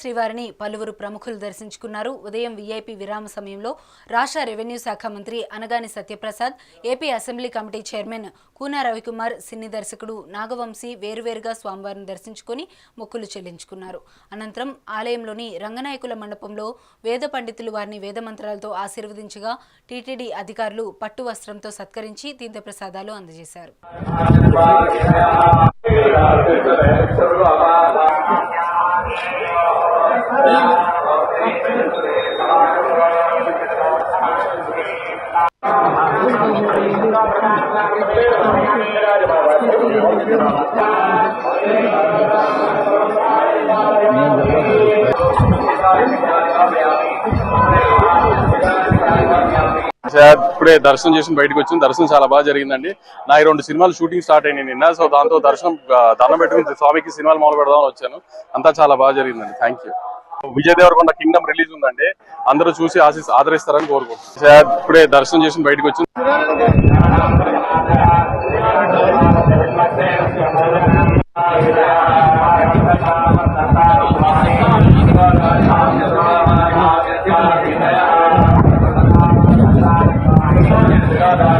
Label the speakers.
Speaker 1: శ్రీవారిని పలువురు ప్రముఖులు దర్శించుకున్నారు. ఉదయం వీఐపీ విరామ సమయంలో రాష్ట్ర రెవెన్యూ శాఖ మంత్రి Anagani Satyaprasad AP assembly committee chairman Koona Ravikumar cine దర్శకుడు నాగవంశీ వేరువేరుగా స్వామివారిని దర్శించుకుని మొక్కులు చెల్లించుకున్నారు. అనంతరం ఆలయంలోని రంగనాయకుల మండపంలో వేద పండితులు వారిని వేద మంత్రాలతో ఆశీర్వదించగా టీటీడీ అధికారులు పట్టు వస్త్రంతో సత్కరించి తీర్థప్రసాదాలు అందజేశారు.
Speaker 2: ఇప్పుడే దర్శనం చేసి బయటకు వచ్చింది దర్శనం చాలా బాగా జరిగిందండి. నా ఈ రెండు సినిమాలు షూటింగ్ స్టార్ట్ అయినాయి నిన్న. సో దాంతో దర్శనం దండం పెట్టుకుని స్వామికి సినిమాలు మొదలు పెడదామని వచ్చాను. అంతా చాలా బాగా జరిగిందండి. Thank you Vijay Deverakonda Kingdom release ఉందండి. అందరూ చూసి ఆశీస్ ఆదరిస్తారని కోరుకుంటున్నాను ఇప్పుడే దర్శనం చేసి బయటకు వచ్చింది Nada.